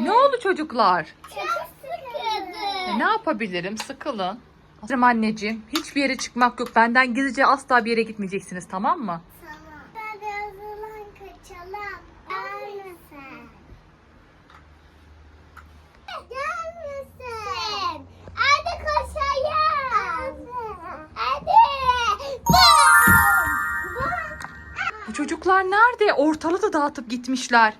Ne oldu çocuklar? Çok sıkıldım. E, ne yapabilirim? Sıkılın. Hazırım anneciğim. Hiçbir yere çıkmak yok. Benden gizlice asla bir yere gitmeyeceksiniz tamam mı? Tamam. Hadi kaçalım. Hadi. Hadi. Bu çocuklar nerede? Ortalığı da dağıtıp gitmişler.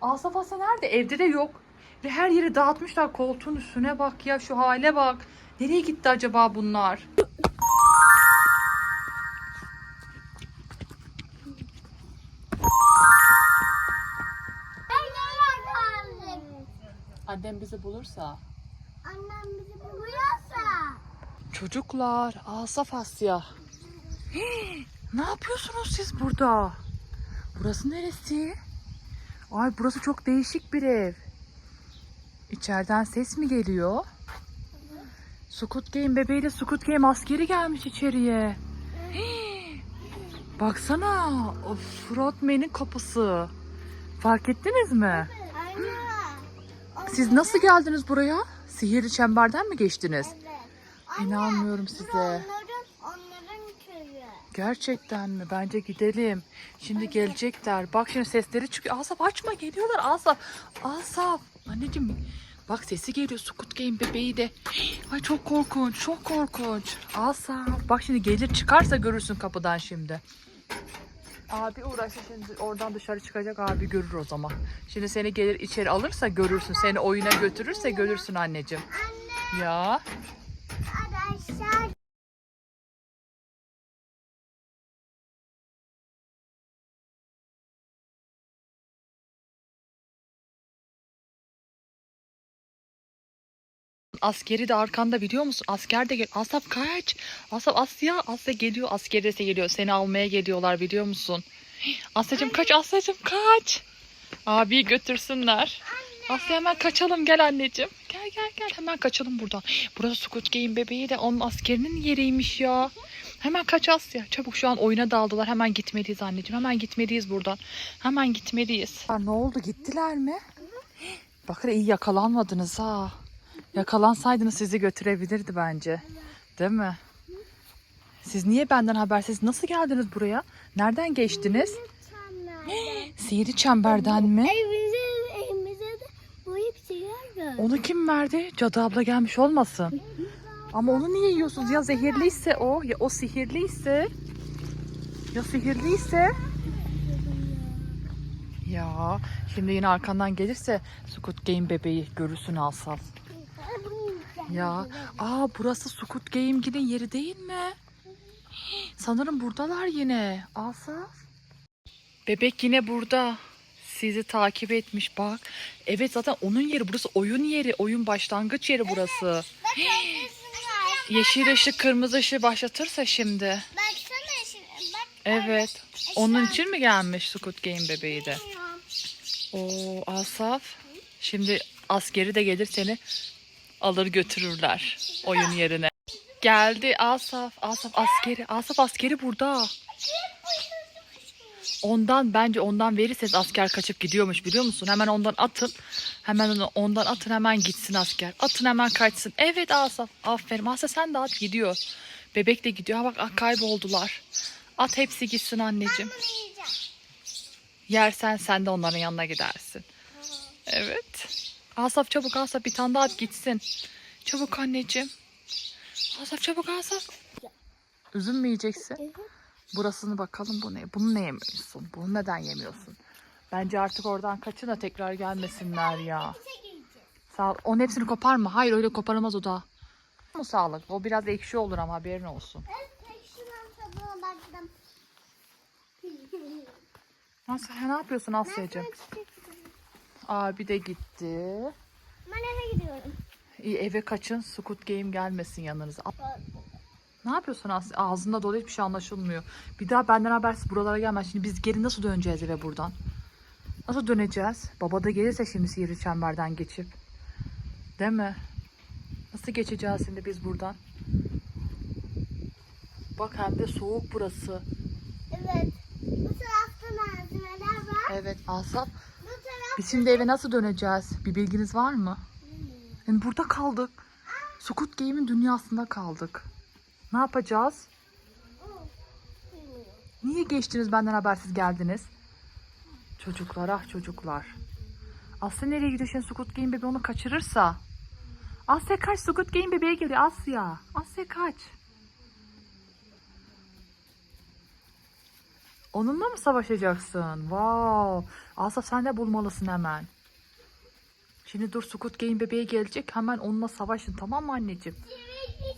Asaf Asya nerede? Evde de yok. Ve her yeri dağıtmışlar. Koltuğun üstüne bak ya şu hale bak. Nereye gitti acaba bunlar? Annem bizi bulursa. Annem bizi buluyorsa. Çocuklar, Asaf Asya. Hii, ne yapıyorsunuz siz burada? Burası neresi? Ay burası çok değişik bir ev. İçeriden ses mi geliyor? Squid Game bebeğiyle Squid Game askeri gelmiş içeriye. Hii, baksana, o Frogman'in kapısı. Fark ettiniz mi? Siz nasıl geldiniz buraya? Sihirli çemberden mi geçtiniz? İnanmıyorum size. Gerçekten mi? Bence gidelim. Şimdi gelecekler. Bak şimdi sesleri çıkıyor. Asaf açma geliyorlar Asaf. Asaf. Anneciğim bak sesi geliyor. Squid Game bebeği de. Ay çok korkunç. Çok korkunç. Asaf. Bak şimdi gelir çıkarsa görürsün kapıdan şimdi. Abi uğraşır şimdi oradan dışarı çıkacak abi görür o zaman. Şimdi seni gelir içeri alırsa görürsün. Seni oyuna götürürse görürsün anneciğim. Anne Ya. hadi Askeri de arkanda biliyor musun? Asker de gel. Asaf kaç. Asaf Asya. Asya geliyor. Askeri de geliyor. Seni almaya geliyorlar biliyor musun? Asya'cığım kaç. Asya'cığım kaç. Abi götürsünler. Asya hemen kaçalım gel anneciğim. Gel gel gel hemen kaçalım buradan. Burası Squid Game bebeği de onun askerinin yeriymiş ya. Hemen kaç Asya. Çabuk şu an oyuna daldılar. Hemen gitmeliyiz anneciğim. Hemen gitmeliyiz buradan. Hemen gitmeliyiz. Ne oldu gittiler mi? Bakın iyi yakalanmadınız ha. Yakalansaydınız sizi götürebilirdi bence. Değil mi? Siz niye benden habersiz nasıl geldiniz buraya? Nereden geçtiniz? Sihirli çemberden mi? Evimize, evimize de boyayıp sigara Onu kim verdi? Cadı abla gelmiş olmasın. Ama onu niye yiyorsunuz? Ya zehirliyse o, ya o sihirliyse. Ya sihirliyse. Ya şimdi yine arkandan gelirse Squid Game bebeği görürsün Asaf. Ya, aa burası Squid Game'ginin yeri değil mi? Sanırım buradalar yine. Asaf. Bebek yine burada. Sizi takip etmiş bak. Evet zaten onun yeri burası oyun yeri. Oyun başlangıç yeri burası. Yeşil ışık kırmızı ışığı başlatırsa şimdi. Baksana şimdi. Bak. Evet. Onun için mi gelmiş Squid Game bebeği de? Oo Asaf. Şimdi askeri de gelir seni alır götürürler oyun yerine. Geldi Asaf. Asaf askeri. Asaf askeri burada. Ondan bence ondan verirseniz asker kaçıp gidiyormuş biliyor musun? Hemen ondan atın. Hemen ondan atın hemen gitsin asker. Atın hemen kaçsın. Evet Asaf. Aferin. Asaf sen de at gidiyor. Bebek de gidiyor. Ha bak ah, kayboldular. At hepsi gitsin anneciğim. Yersen sen de onların yanına gidersin. Evet. Asaf çabuk Asaf bir tane daha at gitsin. Çabuk anneciğim. Asaf çabuk Asaf. Üzüm mü yiyeceksin? Burasını bakalım bu ne? Bunu ne yemiyorsun? Bunu neden yemiyorsun? Bence artık oradan kaçın da tekrar gelmesinler ya. Sağ ol. Onun hepsini koparma. Hayır öyle koparılmaz o da. Bu sağlık. O biraz ekşi olur ama haberin olsun. Nasıl? Ne yapıyorsun Asya'cığım? Abi de gitti. Ben eve gidiyorum. İyi eve kaçın. Squid Game gelmesin yanınıza. Ne yapıyorsun Asya? Ağzında dolu hiçbir şey anlaşılmıyor. Bir daha benden habersiz buralara gelmez. Şimdi biz geri nasıl döneceğiz eve buradan? Nasıl döneceğiz? Baba da gelirse şimdi sihirli çemberden geçip. Değil mi? Nasıl geçeceğiz şimdi biz buradan? Bak hem de soğuk burası. Evet. Bu tarafta malzemeler var. Evet Asaf. Biz şimdi eve nasıl döneceğiz? Bir bilginiz var mı? Yani burada kaldık. Squid Game'in dünyasında kaldık. Ne yapacağız? Niye geçtiniz benden habersiz geldiniz? Çocuklar ah çocuklar. Asya nereye gidiyor Squid Game bebeği onu kaçırırsa? Asya kaç Squid Game bebeğe geliyor Asya. Asya kaç. Onunla mı savaşacaksın? Wow. Asya sen de bulmalısın hemen. Şimdi dur Squid Game bebeği gelecek. Hemen onunla savaşın tamam mı anneciğim?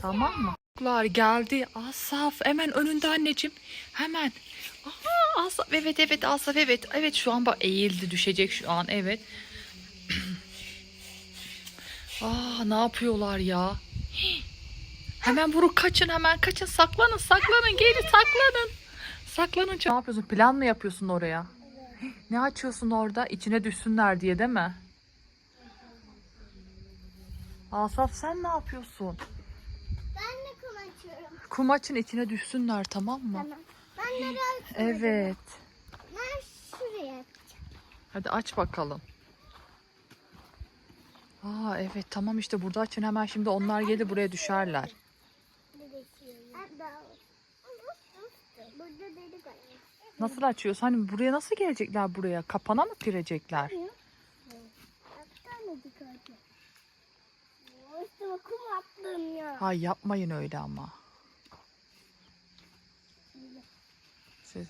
Tamam mı? Çocuklar geldi. Asaf hemen önünde anneciğim. Hemen. Aha, Asaf evet evet Asaf evet. Evet şu an bak eğildi düşecek şu an evet. Aa ne yapıyorlar ya? Hemen vurun kaçın hemen kaçın saklanın saklanın geri saklanın. Saklanın. Ne yapıyorsun plan mı yapıyorsun oraya? Ne açıyorsun orada içine düşsünler diye değil mi? Asaf sen ne yapıyorsun? Ben de kum açıyorum. Kumaçın içine düşsünler tamam mı? Tamam. Ben nereye açıyorum? Evet. Ben şuraya. Hadi aç bakalım. Aa evet tamam işte burada açın hemen şimdi onlar gelir buraya düşerler. Burada delik var. Nasıl açıyorsun? Hani buraya nasıl gelecekler buraya? Kapana mı girecekler? Ay yapmayın öyle ama. Siz...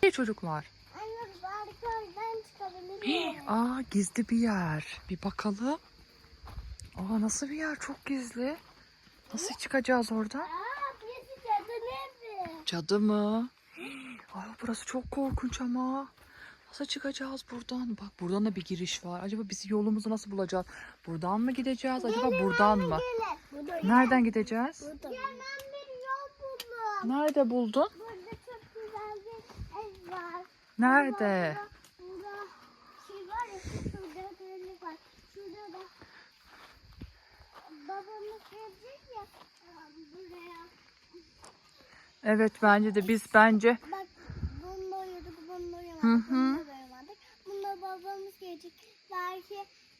Hey çocuklar. Anne harika oradan çıkabilir miyim? Aa gizli bir yer. Bir bakalım. Aa nasıl bir yer? Çok gizli. Nasıl çıkacağız oradan? Aa, birisi cadı evi. Cadı mı? Ay burası çok korkunç ama. Nasıl çıkacağız buradan? Bak buradan da bir giriş var. Acaba biz yolumuzu nasıl bulacağız? Buradan mı gideceğiz? Acaba buradan mı? Nereden gideceğiz? Burada. Ya ben bir yol buldum. Nerede buldun? Burada çok güzel bir ev var. Nerede? Burada, burada şey var ya şurada delik var. Şurada da babamız gelecek ya e, buraya. Evet bence de biz bence Bak bunda uyuduk, bunda uyumadık, Hı hı. bunda da uyumadık. Bunda babamız gelecek. Belki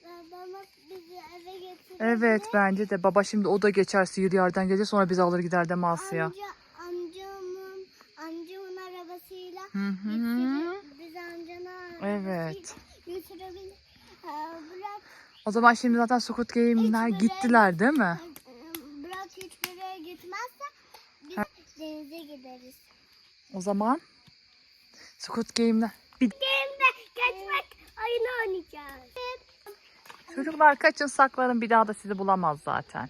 babamız bizi eve getirir. evet bence de baba şimdi o da geçer sihir yerden gelir sonra bizi alır gider mi Asya? Amca, amcamın, amcamın arabasıyla Hı hı. getirir. Biz amcanın Evet. götürebilir. Ee, bırak, O zaman şimdi zaten Game'ler Hiçbir gittiler değil mi? e, bırak hiçbir yere gitmezse biz denize gideriz. O zaman Squid Game'ler. Bir... Game'de kaçmak oyunu oynayacağız. Çocuklar kaçın saklanın bir daha da sizi bulamaz zaten.